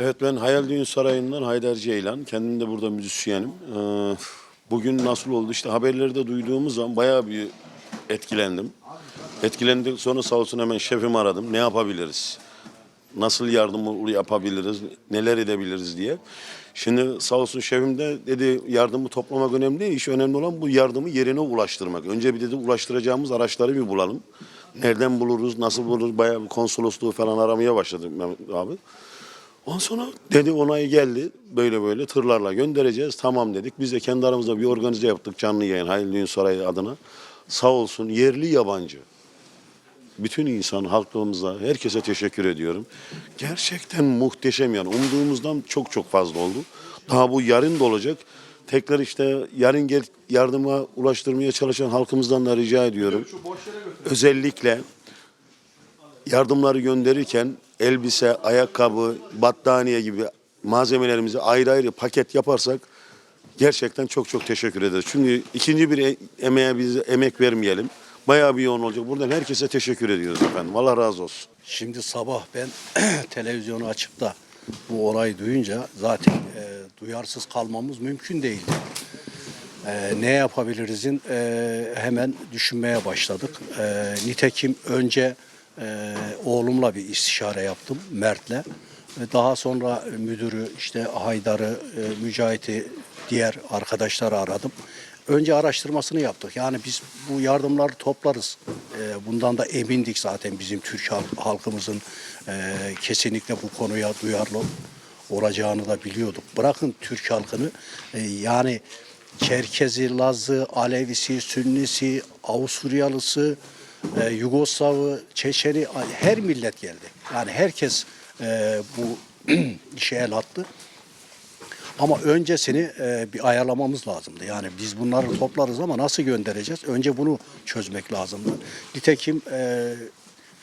Evet ben Hayal Düğün Sarayı'ndan Haydar Ceylan. Kendim de burada müzisyenim. Ee, bugün nasıl oldu işte haberlerde duyduğumuz zaman bayağı bir etkilendim. Etkilendik sonra sağ olsun hemen şefimi aradım. Ne yapabiliriz? Nasıl yardım yapabiliriz? Neler edebiliriz diye. Şimdi sağ olsun şefim de dedi yardımı toplamak önemli değil. İş önemli olan bu yardımı yerine ulaştırmak. Önce bir dedi ulaştıracağımız araçları bir bulalım. Nereden buluruz, nasıl buluruz? Bayağı bir konsolosluğu falan aramaya başladım Mehmet abi. Ondan sonra dedi onay geldi. Böyle böyle tırlarla göndereceğiz. Tamam dedik. Biz de kendi aramızda bir organize yaptık canlı yayın Halil Düğün Sarayı adına. Sağ olsun yerli yabancı. Bütün insan, halkımıza, herkese teşekkür ediyorum. Gerçekten muhteşem yani. Umduğumuzdan çok çok fazla oldu. Daha bu yarın da olacak. Tekrar işte yarın gel yardıma ulaştırmaya çalışan halkımızdan da rica ediyorum. Özellikle yardımları gönderirken elbise, ayakkabı, battaniye gibi malzemelerimizi ayrı ayrı paket yaparsak gerçekten çok çok teşekkür ederiz. Çünkü ikinci bir e- emeğe biz emek vermeyelim. Bayağı bir yoğun olacak. Buradan herkese teşekkür ediyoruz efendim. Allah razı olsun. Şimdi sabah ben televizyonu açıp da bu olayı duyunca zaten e, duyarsız kalmamız mümkün değildi. E, ne yapabilirizin e, hemen düşünmeye başladık. E, nitekim önce e, oğlumla bir istişare yaptım Mert'le. Daha sonra müdürü işte Haydar'ı, e, Mücahit'i diğer arkadaşları aradım. Önce araştırmasını yaptık. Yani biz bu yardımları toplarız. E, bundan da emindik zaten bizim Türk halk- halkımızın e, kesinlikle bu konuya duyarlı olacağını da biliyorduk. Bırakın Türk halkını e, yani Çerkezi, Lazı, Alevisi, Sünnisi, Avusturyalısı, e, Yugoslavı, Çeçeni her millet geldi. Yani herkes e, bu işe el attı. Ama öncesini e, bir ayarlamamız lazımdı. Yani biz bunları toplarız ama nasıl göndereceğiz? Önce bunu çözmek lazımdı. Nitekim e,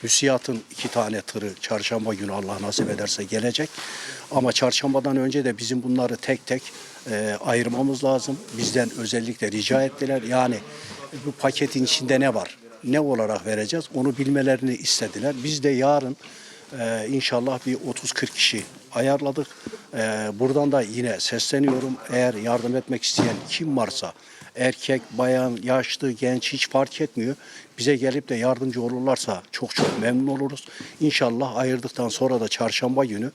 Hüsiyat'ın iki tane tırı çarşamba günü Allah nasip ederse gelecek. Ama çarşambadan önce de bizim bunları tek tek e, ayırmamız lazım. Bizden özellikle rica ettiler. Yani bu paketin içinde ne var? Ne olarak vereceğiz? Onu bilmelerini istediler. Biz de yarın ee, inşallah bir 30-40 kişi ayarladık. Ee, buradan da yine sesleniyorum. Eğer yardım etmek isteyen kim varsa erkek, bayan, yaşlı, genç hiç fark etmiyor. Bize gelip de yardımcı olurlarsa çok çok memnun oluruz. İnşallah ayırdıktan sonra da çarşamba günü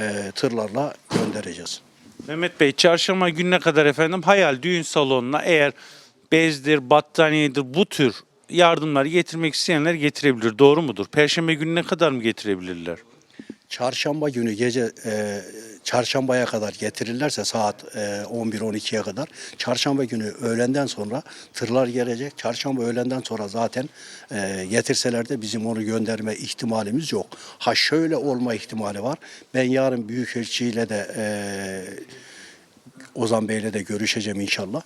e, tırlarla göndereceğiz. Mehmet Bey çarşamba gününe kadar efendim hayal düğün salonuna eğer bezdir, battaniyedir bu tür yardımları getirmek isteyenler getirebilir. Doğru mudur? Perşembe gününe kadar mı getirebilirler? Çarşamba günü gece e, çarşambaya kadar getirirlerse saat e, 11-12'ye kadar çarşamba günü öğlenden sonra tırlar gelecek. Çarşamba öğlenden sonra zaten e, getirseler de bizim onu gönderme ihtimalimiz yok. Ha şöyle olma ihtimali var. Ben yarın Büyükelçiyle de e, Ozan Bey'le de görüşeceğim inşallah.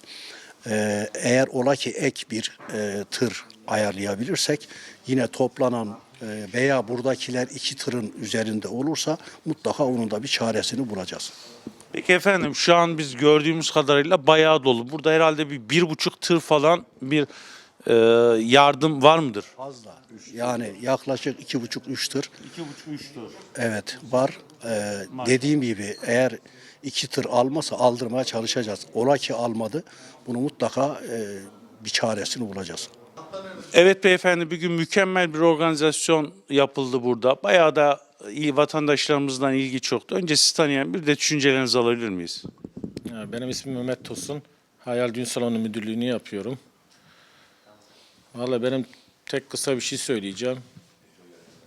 Ee, eğer ola ki ek bir e, tır ayarlayabilirsek yine toplanan e, veya buradakiler iki tırın üzerinde olursa mutlaka onun da bir çaresini bulacağız. Peki efendim şu an biz gördüğümüz kadarıyla bayağı dolu. Burada herhalde bir, bir buçuk tır falan bir e, yardım var mıdır? Fazla. Yani yaklaşık iki buçuk üç tır. İki buçuk üç tır. Evet var. Ee, dediğim gibi eğer iki tır almasa aldırmaya çalışacağız. Ola ki almadı bunu mutlaka e, bir çaresini bulacağız. Evet beyefendi bugün mükemmel bir organizasyon yapıldı burada. Bayağı da iyi vatandaşlarımızdan ilgi çoktu. Önce sizi tanıyan bir de düşüncelerinizi alabilir miyiz? Ya, Benim ismim Mehmet Tosun. Hayal Düğün Salonu Müdürlüğünü yapıyorum. Vallahi benim tek kısa bir şey söyleyeceğim.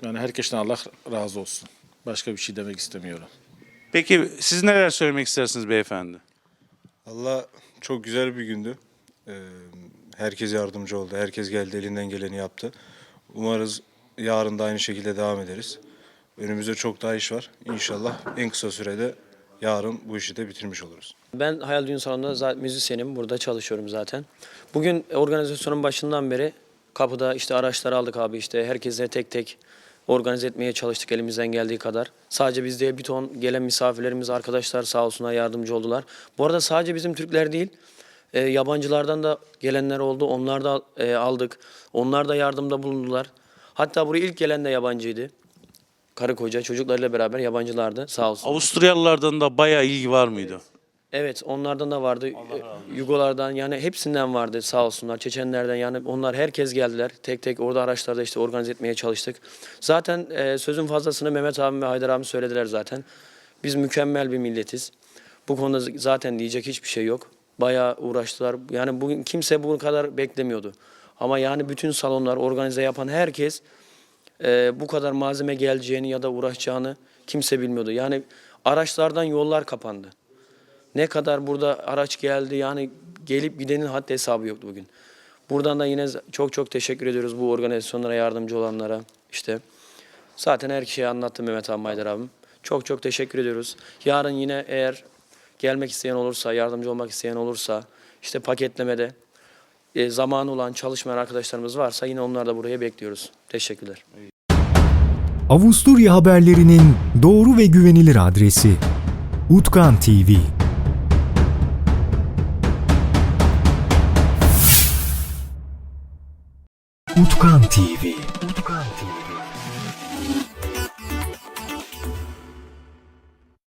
Yani herkesten Allah razı olsun. Başka bir şey demek istemiyorum. Peki siz neler söylemek istersiniz beyefendi? Allah çok güzel bir gündü. Ee, herkes yardımcı oldu. Herkes geldi elinden geleni yaptı. Umarız yarın da aynı şekilde devam ederiz. Önümüzde çok daha iş var. İnşallah en kısa sürede yarın bu işi de bitirmiş oluruz. Ben Hayal Düğün Salonu'nda zaten müzisyenim. Burada çalışıyorum zaten. Bugün organizasyonun başından beri kapıda işte araçları aldık abi işte herkese tek tek organize etmeye çalıştık elimizden geldiği kadar. Sadece biz değil bir ton gelen misafirlerimiz, arkadaşlar sağ olsunlar yardımcı oldular. Bu arada sadece bizim Türkler değil, e, yabancılardan da gelenler oldu. Onlar da e, aldık. Onlar da yardımda bulundular. Hatta buraya ilk gelen de yabancıydı. karı koca çocuklarıyla beraber yabancılardı sağ olsun. Avusturyalılardan da bayağı ilgi var mıydı? Evet onlardan da vardı. Yugolardan yani hepsinden vardı sağ olsunlar. Çeçenlerden yani onlar herkes geldiler. Tek tek orada araçlarda işte organize etmeye çalıştık. Zaten e, sözün fazlasını Mehmet abim ve Haydar abim söylediler zaten. Biz mükemmel bir milletiz. Bu konuda zaten diyecek hiçbir şey yok. Bayağı uğraştılar. Yani bugün kimse bu kadar beklemiyordu. Ama yani bütün salonlar organize yapan herkes e, bu kadar malzeme geleceğini ya da uğraşacağını kimse bilmiyordu. Yani araçlardan yollar kapandı. Ne kadar burada araç geldi yani gelip gidenin haddi hesabı yoktu bugün. Buradan da yine çok çok teşekkür ediyoruz bu organizasyonlara yardımcı olanlara. İşte zaten her kişiye anlattı Mehmet Maydar abim. Çok çok teşekkür ediyoruz. Yarın yine eğer gelmek isteyen olursa, yardımcı olmak isteyen olursa işte paketlemede e, zamanı olan çalışmayan arkadaşlarımız varsa yine onları da buraya bekliyoruz. Teşekkürler. Avusturya haberlerinin doğru ve güvenilir adresi Utkan TV. Utkan TV.